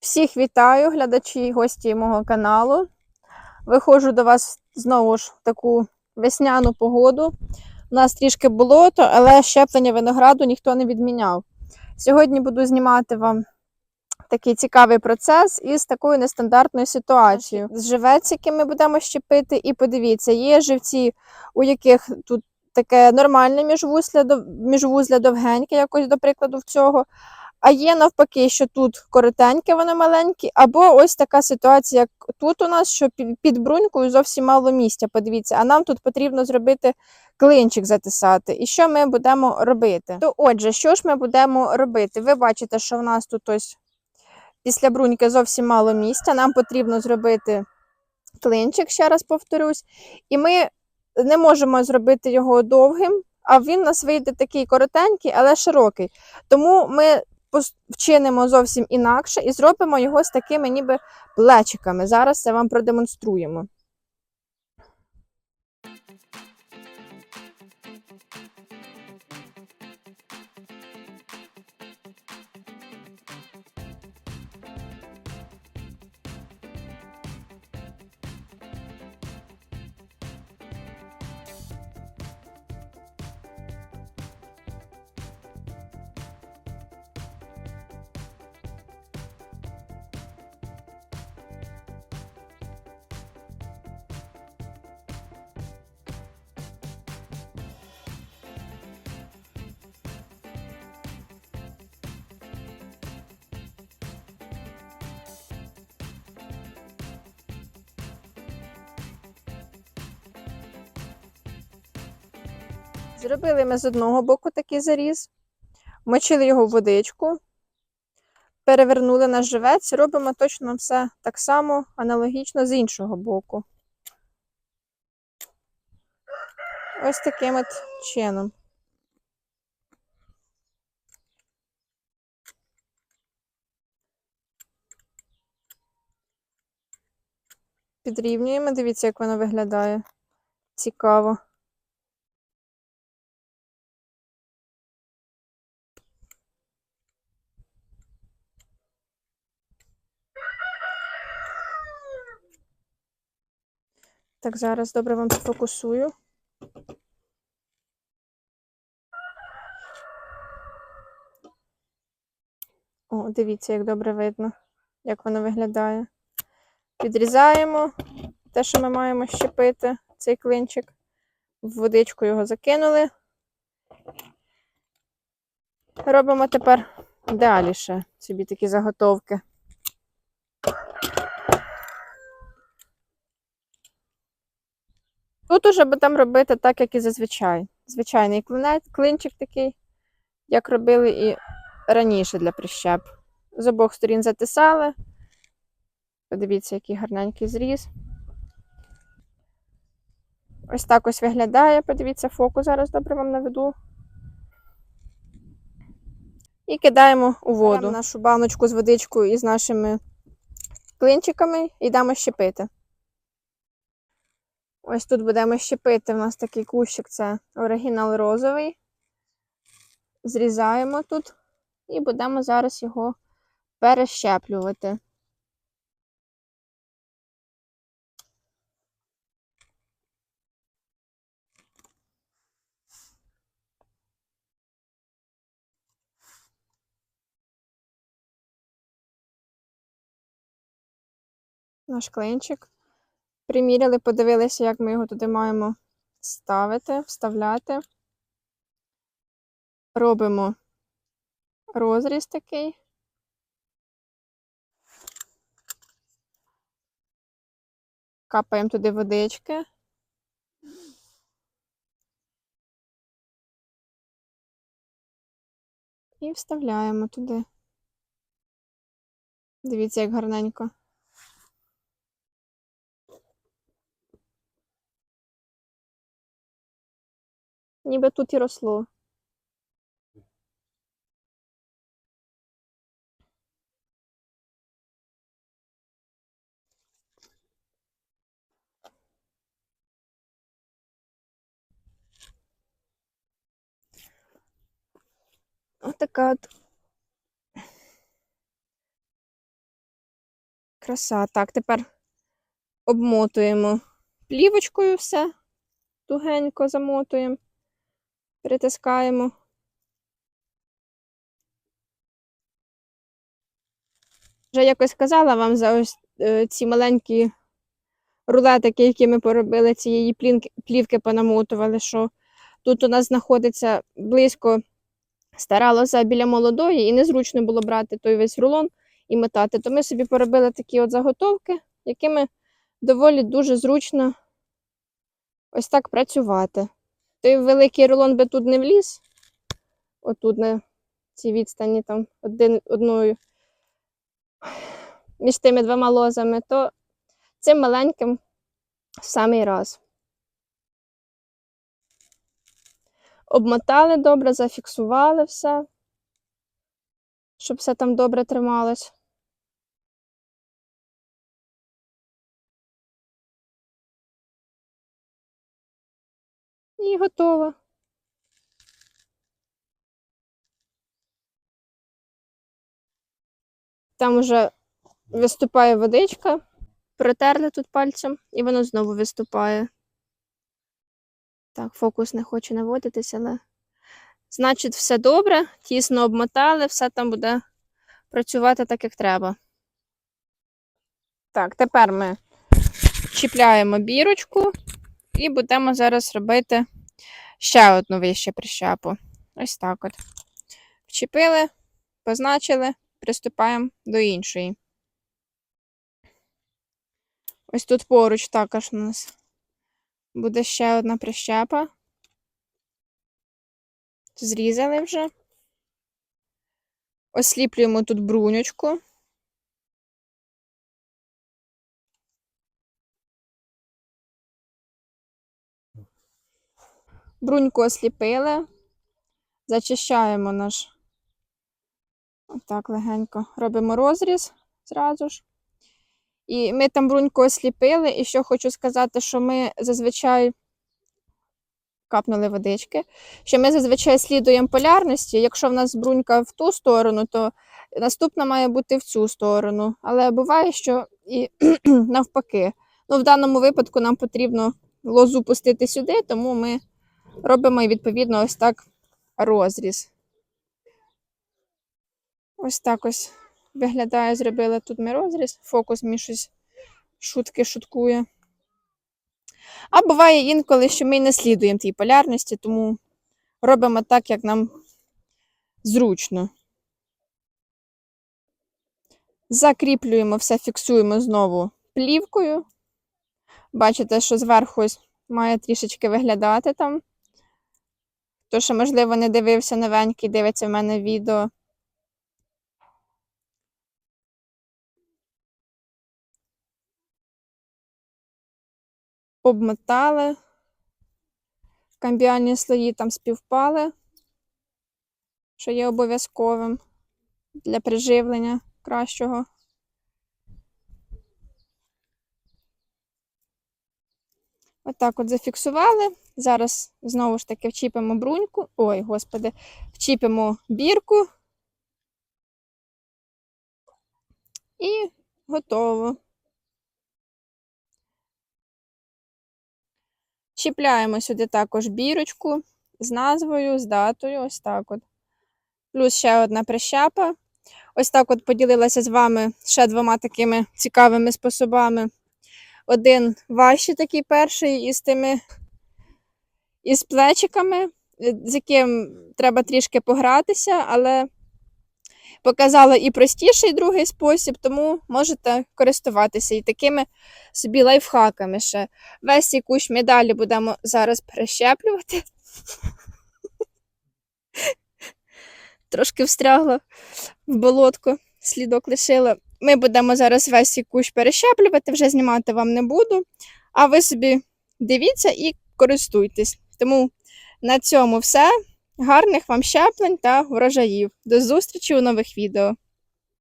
Всіх вітаю, глядачі і гості мого каналу. Виходжу до вас знову ж в таку весняну погоду. У нас трішки болото, але щеплення винограду ніхто не відміняв. Сьогодні буду знімати вам такий цікавий процес із такою нестандартною ситуацією. З живець, який ми будемо щепити, і подивіться, є живці, у яких тут таке нормальне міжвузля, міжвузля довгеньке, якось до прикладу в цього. А є навпаки, що тут коротеньке, воно маленьке, або ось така ситуація, як тут у нас, що під брунькою зовсім мало місця. Подивіться, а нам тут потрібно зробити клинчик затисати. І що ми будемо робити? То отже, що ж ми будемо робити? Ви бачите, що в нас тут ось після бруньки зовсім мало місця. Нам потрібно зробити клинчик, ще раз повторюсь, і ми не можемо зробити його довгим, а він у нас вийде такий коротенький, але широкий. Тому ми вчинимо зовсім інакше і зробимо його з такими ніби плечиками. Зараз це вам продемонструємо. Зробили ми з одного боку такий заріз, мочили його в водичку, перевернули на живець, робимо точно все так само, аналогічно з іншого боку. Ось таким от чином. Підрівнюємо, дивіться, як воно виглядає. Цікаво. Так, зараз добре вам сфокусую. О, дивіться, як добре видно, як воно виглядає. Підрізаємо те, що ми маємо щепити, цей клинчик. В водичку його закинули. Робимо тепер далі ще собі такі заготовки. Тут уже будемо робити так, як і зазвичай. Звичайний клинець, клинчик такий, як робили і раніше для прищеп. З обох сторін затисали. Подивіться, який гарненький зріз. Ось так ось виглядає. Подивіться, фокус зараз добре вам наведу. І кидаємо у воду Беремо нашу баночку з водичкою і з нашими клинчиками і йдемо щепити. Ось тут будемо щепити. У нас такий кущик це оригінал розовий. Зрізаємо тут і будемо зараз його перещеплювати. Наш клинчик. Приміряли, подивилися, як ми його туди маємо ставити, вставляти. Робимо розріз такий. Капаємо туди водички. І вставляємо туди. Дивіться, як гарненько. Ніби тут і росло. Отака от Краса. Так, тепер обмотуємо плівочкою все, тугенько замотуємо, притискаємо. Вже якось казала вам за ось е, ці маленькі рулетики, які ми поробили, цієї плінки, плівки понамотували, що тут у нас знаходиться близько стара лоза біля молодої, і незручно було брати той весь рулон і мотати. То ми собі поробили такі от заготовки, якими доволі дуже зручно ось так працювати. Той великий рулон би тут не вліз, отут на цій відстані там один, одною між тими двома лозами, то цим маленьким в самий раз. Обмотали добре, зафіксували все, щоб все там добре трималось. І готово. Там уже виступає водичка, протерли тут пальцем, і воно знову виступає. Так, фокус не хоче наводитися, але значить, все добре, тісно обмотали, все там буде працювати так, як треба. Так, тепер ми чіпляємо бірочку і будемо зараз робити ще одну вище прищепу. Ось так от. Вчепили, позначили, приступаємо до іншої. Ось тут поруч також у нас буде ще одна прищепа. Зрізали вже. Осліплюємо тут брунючку. Бруньку осліпили. Зачищаємо наш. Отак легенько робимо розріз зразу ж. І ми там бруньку осліпили. І що хочу сказати, що ми зазвичай капнули водички, що ми зазвичай слідуємо полярності. Якщо в нас брунька в ту сторону, то наступна має бути в цю сторону. Але буває, що і навпаки. Ну, в даному випадку нам потрібно лозу пустити сюди, тому ми робимо відповідно ось так розріз. Ось так ось виглядає, зробили тут ми розріз. Фокус мені щось шутки шуткує. А буває інколи, що ми не слідуємо тій полярності, тому робимо так, як нам зручно. Закріплюємо все, фіксуємо знову плівкою. Бачите, що зверху має трішечки виглядати там. Хто ще, можливо, не дивився новенький, дивиться в мене відео. Обмотали. Камбіальні слої там співпали, що є обов'язковим для приживлення кращого. Отак от зафіксували. Зараз знову ж таки вчіпимо бруньку. Ой, господи, вчіпимо бірку. І готово. Чіпляємо сюди також бірочку з назвою, з датою, ось так от. Плюс ще одна прищепа. Ось так от поділилася з вами ще двома такими цікавими способами. Один важчий такий перший із тими із плечиками, з яким треба трішки погратися, але показала і простіший другий спосіб, тому можете користуватися і такими собі лайфхаками ще. Весь цей кущ ми далі будемо зараз прищеплювати. Трошки встрягла в болотку, слідок лишила. Ми будемо зараз весь цей перещеплювати, вже знімати вам не буду. А ви собі дивіться і користуйтесь. Тому на цьому все. Гарних вам щеплень та врожаїв. До зустрічі у нових відео.